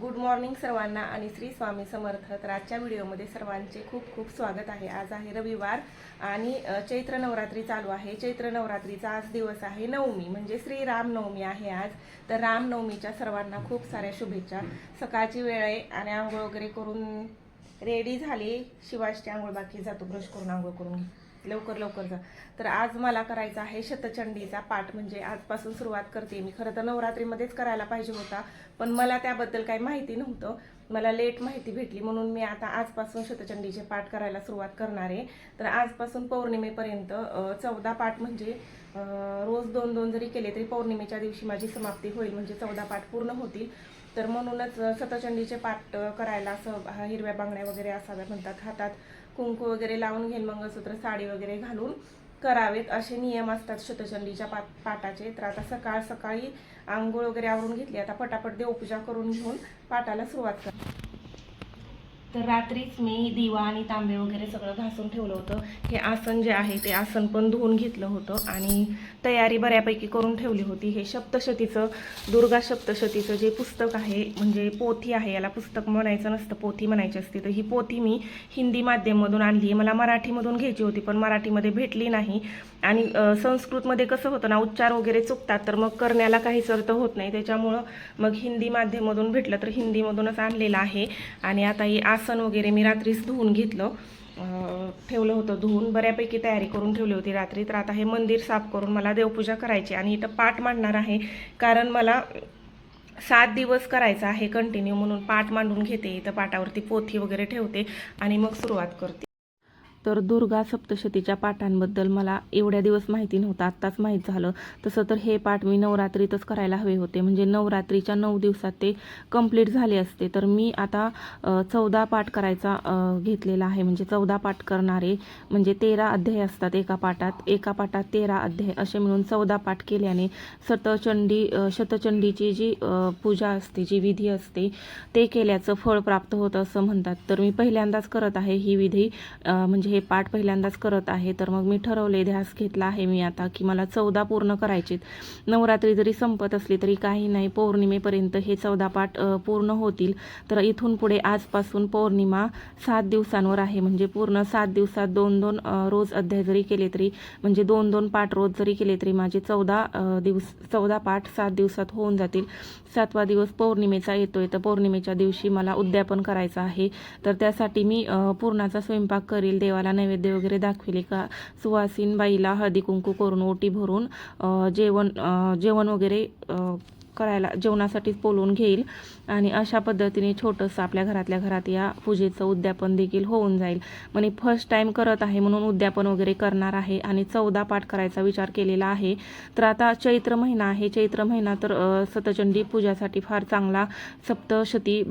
Good morning सर्वांना आणि श्री स्वामी समर्थ. तर आजच्या व्हिडिओमध्ये सर्वांचे खूप खूप स्वागत आहे. आज आहे रविवार आणि चैत्र नवरात्री चालू आहे. चैत्र नवरात्रीचा आज दिवस आहे नवमी. म्हणजे श्री रामनवमी आहे आज. तर रामनवमीच्या सर्वांना खूप साऱ्या शुभेच्छा. सकाळची वेळ आहे आणि आंघोळ वगैरे करून रेडी झाली. शिवाजची आंघोळ बाकी जातो ब्रश करून आंघोळ करून. घे. लवकर लवकर जा. तर आज मला करायचा आहे शतचंडीचा पाठ म्हणजे आजपासून सुरुवात करते मी. खरं तर नवरात्रीमध्येच करायला पाहिजे होता पण मला त्याबद्दल काही माहिती नव्हतं. मला लेट माहिती भेटली म्हणून मी आता आजपासून शतचंडीचे पाठ करायला सुरुवात करणार आहे. तर आजपासून पौर्णिमेपर्यंत चौदा पाठ म्हणजे रोज दोन दोन जरी केले तरी पौर्णिमेच्या दिवशी माझी समाप्ती होईल म्हणजे चौदा पाठ पूर्ण होतील. तर म्हणूनच सतचंडीचे पाठ करायला असं हिरव्या बांगड्या वगैरे असाव्या म्हणतात. हातात कुंकू वगैरे लावून घेईल मंगळसूत्र साडी वगैरे घालून करावेत असे नियम असतात शतचंडीच्या पा पाठाचे तर आता सकाळ सकाळी आंघोळ वगैरे आवरून घेतली. आता पटापट देवपूजा करून घेऊन पाठाला सुरुवात करा तर रात्रीच मी दिवा आणि तांबे वगैरे सगळं घासून ठेवलं होतं हे आसन जे आहे ते आसन पण धुवून घेतलं होतं आणि तयारी बऱ्यापैकी करून ठेवली होती. हे सप्तशतीचं दुर्गा सप्तशतीचं जे पुस्तक आहे म्हणजे पोथी आहे याला पुस्तक म्हणायचं नसतं पोथी म्हणायची असते तर ही पोथी मी हिंदी माध्यममधून आणली आहे. मला मराठीमधून घ्यायची होती पण मराठीमध्ये भेटली नाही. आणि संस्कृतमध्ये कसं होतं ना उच्चार वगैरे चुकतात तर मग करण्याला काहीच अर्थ होत नाही. त्याच्यामुळं मग हिंदी माध्यममधून भेटलं तर हिंदीमधूनच आणलेलं आहे. आणि आता ही आसन वगैरे मी रात्रीच धुवून घेतलं. ठेवलं होतं धुवून. बऱ्यापैकी तयारी करून ठेवली होती रात्री. तर आता हे मंदिर साफ करून मला देवपूजा करायची आणि इथं पाठ मांडणार आहे. कारण मला सात दिवस करायचा आहे कंटिन्यू म्हणून पाठ मांडून घेते. इथं पाटावरती पोथी वगैरे ठेवते आणि मग सुरुवात करते. तर दुर्गा सप्तशतीच्या पाठांबद्दल मला एवढ्या दिवस माहिती नव्हतं आत्ताच माहीत झालं. तसं तर हे पाठ मी नवरात्रीतच करायला हवे होते. म्हणजे नवरात्रीच्या नऊ दिवसात ते कंप्लीट झाले असते. तर मी आता चौदा पाठ करायचा घेतलेला आहे. म्हणजे चौदा पाठ करणारे म्हणजे तेरा अध्याय असतात एका पाठात. एका पाठात तेरा अध्याय असे मिळून चौदा पाठ केल्याने शतचंडी शतचंडीची जी पूजा असते जी विधी असते ते केल्याचं फळ प्राप्त होतं असं म्हणतात. तर मी पहिल्यांदाच करत आहे ही विधी. म्हणजे म्हणजे हे पाठ पहिल्यांदाच करत आहे तर मग मी ठरवले ध्यास घेतला आहे मी आता की मला चौदा पूर्ण करायचेत. नवरात्री जरी संपत असली तरी काही नाही पौर्णिमेपर्यंत हे चौदा पाठ पूर्ण होतील. तर इथून पुढे आजपासून पौर्णिमा सात दिवसांवर आहे. म्हणजे पूर्ण सात दिवसात दोन दोन रोज अध्याय जरी केले तरी म्हणजे दोन दोन पाठ रोज जरी केले तरी माझे चौदा दिवस चौदा पाठ सात दिवसात होऊन जातील. सातवा दिवस पौर्णिमेचा येतोय तर पौर्णिमेच्या दिवशी मला उद्यापन करायचं आहे. तर त्यासाठी मी पूर्णाचा स्वयंपाक करील देवाला नैवेद्य वगैरे दाखविले का? सुवासीन बाईला हळदी कुंकू करून ओटी भरून जेवण जेवण वगैरे करायला जेवणासाठीच बोलवून घेईल. आणि अशा पद्धतीने छोटंसं आपल्या घरातल्या घरात या पूजेचं उद्यापन देखील होऊन जाईल. म्हणजे फर्स्ट टाईम करत आहे म्हणून उद्यापन वगैरे करणार आहे आणि चौदा पाठ करायचा विचार केलेला आहे. तर आता चैत्र महिना आहे. चैत्र महिना तर सतचंडी पूजासाठी फार चांगला सप्तशती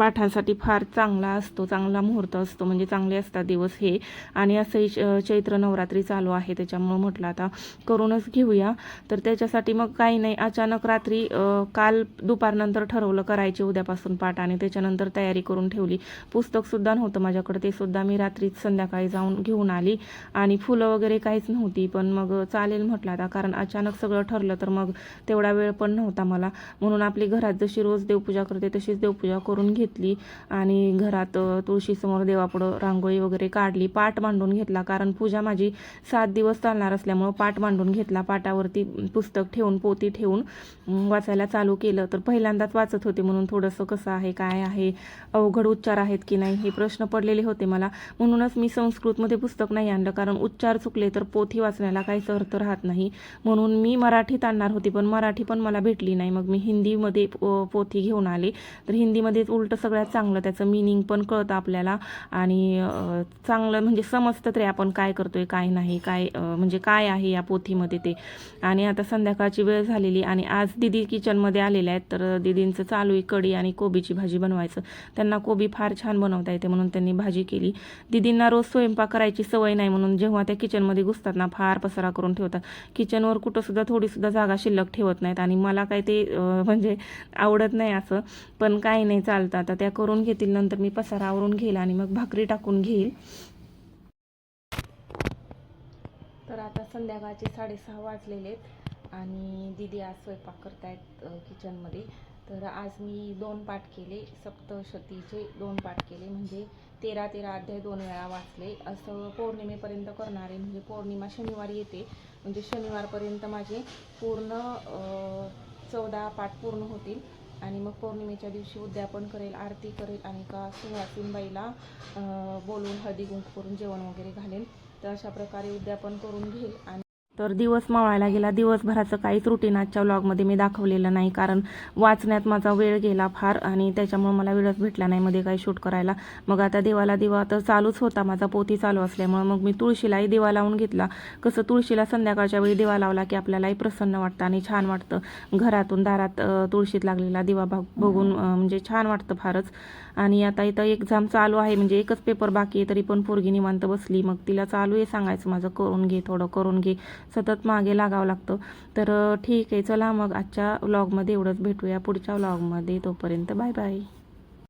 पाठांसाठी फार चांगला असतो चांगला मुहूर्त असतो म्हणजे चांगले असतात दिवस हे. आणि असंही च- चैत्र नवरात्री चालू आहे त्याच्यामुळं म्हटलं आता करूनच घेऊया. तर त्याच्यासाठी मग काही नाही अचानक रात्री काल दुपारनंतर ठरवलं करायचे उद्यापासून पाठ आणि त्याच्यानंतर तयारी करून ठेवली. पुस्तकसुद्धा नव्हतं माझ्याकडे ते सुद्धा मी रात्रीच संध्याकाळी जाऊन घेऊन आली. आणि फुलं वगैरे काहीच नव्हती पण मग चालेल म्हटलं आता कारण अचानक सगळं ठरलं तर मग तेवढा वेळ पण नव्हता मला. म्हणून आपली घरात जशी रोज देवपूजा करते तशीच देवपूजा करून घेतली आणि घरात तुळशीसमोर देवापुढं रांगोळी वगैरे काढली. पाठ मांडून घेतला कारण पूजा माझी सात दिवस चालणार असल्यामुळं पाठ मांडून घेतला. पाटावरती पुस्तक ठेवून पोती ठेवून वाचायला चालू केलं. तर पहिल्यांदाच वाचत होते म्हणून थोडंसं कसं आहे काय आहे अवघड उच्चार आहेत की नाही हे प्रश्न पडलेले होते मला. म्हणूनच मी संस्कृतमध्ये पुस्तक नाही आणलं कारण उच्चार चुकले तर पोथी वाचण्याला काहीच अर्थ राहत नाही. म्हणून मी मराठीत आणणार होती पण मराठी पण मला भेटली नाही. मग मी हिंदीमध्ये पो- पोथी घेऊन आले. तर हिंदीमध्येच उलट सगळ्यात चांगलं त्याचं मिनिंग पण कळतं आपल्याला. आणि चांगलं म्हणजे समजतं तरी आपण काय करतोय काय नाही काय म्हणजे काय आहे या पोथीमध्ये ते. आणि आता संध्याकाळची वेळ झालेली आणि आज दिदी किचनमध्ये आलेल्या आहेत तर दिदींचं चालू आहे कढी आणि कोबीची भाजी बनवायचं. त्यांना कोबी फार छान बनवता येते म्हणून त्यांनी भाजी केली. दिदींना रोज स्वयंपाक करायची सवय नाही म्हणून जेव्हा त्या किचनमध्ये घुसतात ना फार पसारा करून ठेवतात. किचनवर कुठंसुद्धा थोडीसुद्धा जागा शिल्लक ठेवत नाहीत आणि मला काय ते म्हणजे आवडत नाही असं. पण काही नाही चालतात आता त्या करून घेतील नंतर मी पसारा आवरून घेईल आणि मग भाकरी टाकून घेईल. तर आता संध्याकाळचे साडेसहा वाजलेले आहेत आणि दिदी आज स्वयंपाक करतायत किचनमध्ये तर आज मी दोन पाठ केले सप्तशतीचे दोन पाठ केले म्हणजे तेरा तेरा अध्याय दोन वेळा वाचले. असं पौर्णिमेपर्यंत करणारे म्हणजे पौर्णिमा शनिवारी येते. म्हणजे शनिवारपर्यंत माझे पूर्ण चौदा पाठ पूर्ण होतील. आणि मग पौर्णिमेच्या दिवशी उद्यापन करेल आरती करेल आणि का सुहासिनबाईला बोलून बोलवून हळदी कुंकू करून जेवण वगैरे घालेल. तर अशा प्रकारे उद्यापन करून घेईल आणि तर दिवस मावळायला गेला. दिवसभराचं काहीच रुटीन आजच्या व्लॉगमध्ये मी दाखवलेलं नाही. कारण वाचण्यात माझा वेळ गेला फार आणि त्याच्यामुळे मला वेळच भेटला नाही मध्ये काही शूट करायला. मग आता देवाला दिवा तर चालूच होता. माझा पोती चालू असल्यामुळे मग मी तुळशीलाही दिवा लावून घेतला. कसं तुळशीला संध्याकाळच्या वेळी दिवा लावला की आपल्यालाही प्रसन्न वाटतं आणि छान वाटतं. घरातून दारात तुळशीत लागलेला दिवा भाग बघून म्हणजे छान वाटतं फारच. आणि आता इथं एक्झाम चालू आहे. म्हणजे एकच पेपर बाकी आहे तरी पण पोरगी निवांत बसली. मग तिला चालू आहे सांगायचं माझं. करून घे थोडं करून घे. सतत मागे लागावं लागतं. तर ठीक आहे. चला मग आजच्या व्लॉगमध्ये एवढंच. भेटूया पुढच्या व्लॉगमध्ये तोपर्यंत बाय बाय.